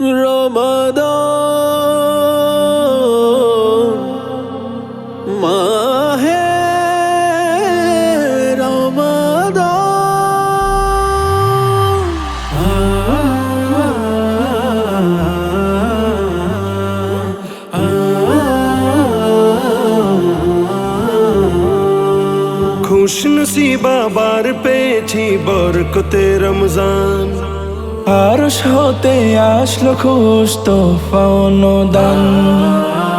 রমাদান। মাহে রমাদান। খুশ নসিবা বার পেয়েছি বরকতে রমজান। আর হতে আসলো খুশ তোফা অনুদান।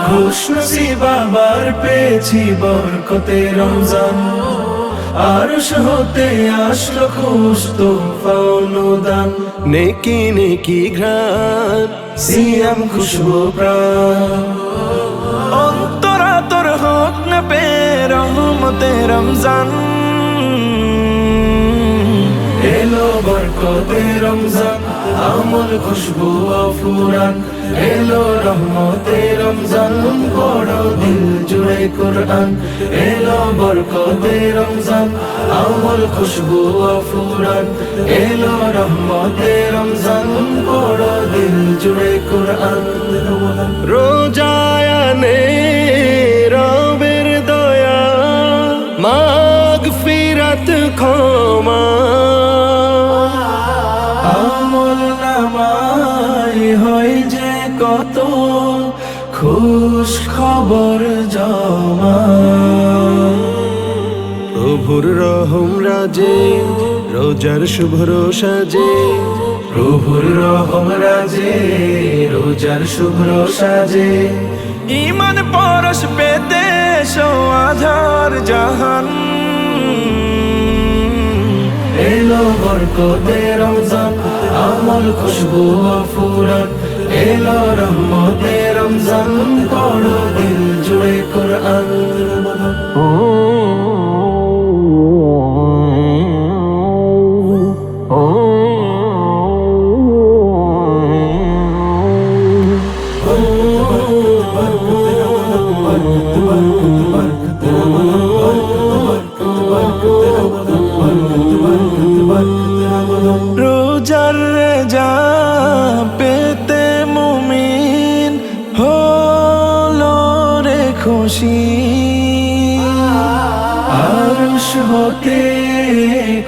খুশ নসিবা বার পেয়েছি বরকতে রমজান। আর হতে আসলো খুশ তোফা অনুদান। নেকি নেকি ঘ্রাণ, সিয়াম খুশবু প্রাণ। অন্তরা তোর হোক না পে রহমতে রমজান। এলো বরকতে রমজান, আমল খুশবু ফুরান। এলো রহমতে রমজান, বড় দিল জুড়ে কোরআন। এলো বরকতে রমজান, আমল খুশবু ফুরান। এলো রহমতে রমজান, বড় দিল জুড়ে কোরআন। রোজায়ানে রবের দয়া মাগ ফিরাত ক্ষমা নামাই হয় যে কত খুশ খবর জমা। প্রভুর রহম রাজে, রোজার শুভ্র সাজে প্রভুর রহম রাজে, রোজার শুভ্র সাজে ইমান পরশ পেতে আধার জাহান। এলো বরকতে রমজান। আমল খুশবু ফুরান এলো রহমতে রমজান বড় দিল জুড়ে কোরআন রোজার খুশি। আরশ হতে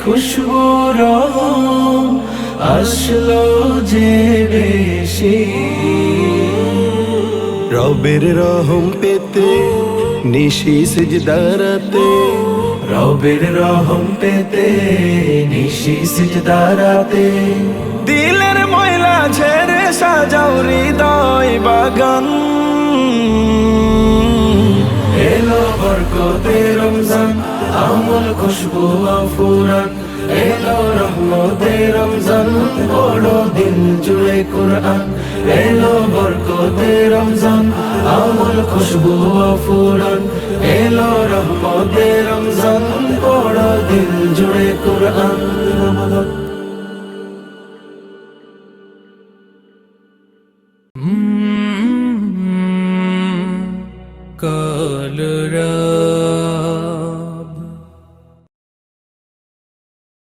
খুশবু আসলো যে বেশি। রবের রহম পেতে নিশি সিজদারাতে। রবের রহম পেতে নিশি সিজদারাতে। দিলের বরকতে রমজান, আমল খুশবু ফুরান এলো রহমতে রমজান, বড় দিল জুড়ে কোরআন। এলো বরকতে রমজান, আমল খুশবু ফুরান এলো রহমতে রমজান, বড় দিল জুড়ে কোরআন। কাল